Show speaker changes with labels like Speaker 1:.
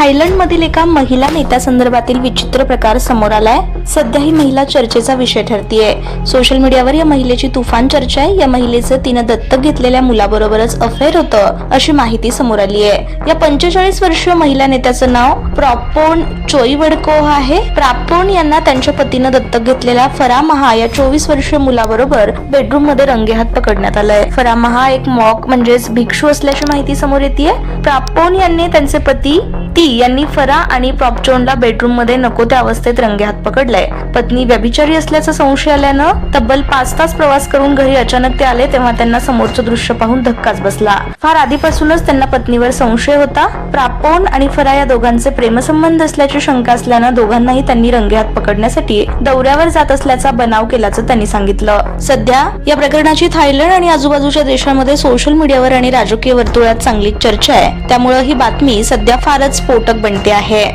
Speaker 1: थायलंडमधील एका महिला नेत्यासंदर्भातील विचित्र प्रकार समोर आलाय. सध्या ही महिला चर्चेचा विषय ठरतीये. सोशल मीडियावर या महिलेची तुफान चर्चा आहे. या महिलेचं तिनं दत्तक घेतलेल्या मुलाबरोबरच अफेअर होतं अशी माहिती समोर आली आहे या पंचेचाळीस वर्षीय महिला नेत्याचं नाव प्रॉपोन चोईवडको आहे. प्रापोन यांना त्यांच्या पतीनं दत्तक घेतलेल्या फरामहा या चोवीस वर्षीय मुलाबरोबर बेडरूममध्ये रंगेहात पकडण्यात आलंय. फरामहा एक मॉक म्हणजेच भिक्षू असल्याची माहिती समोर येते प्रापोन यांनी त्यांचे पती ती यांनी फरा आणि प्रॉपचोनला बेडरूममध्ये नको त्या अवस्थेत रंगेहात पकडलाय. पत्नी व्यभिचारी असल्याचा संशय आल्यानं तब्बल पाच तास प्रवास करून घरी अचानक ते आले तेव्हा त्यांना समोरचं दृश्य पाहून धक्काच बसला. फार आधीपासूनच त्यांना पत्नीवर संशय होता. प्रापोन आणि फरा या दोघांचे प्रेमसंबंध असल्याची शंका असल्यानं दोघांनाही त्यांनी रंगेहात पकडण्यासाठी दौऱ्यावर जात असल्याचा बनाव केल्याचं त्यांनी सांगितलं. सध्या या प्रकरणाची थायलंड आणि आजूबाजूच्या देशांमध्ये सोशल मीडियावर आणि राजकीय वर्तुळात चांगली चर्चा आहे. त्यामुळे ही बातमी सध्या फारच स्फोटक बनते आहे.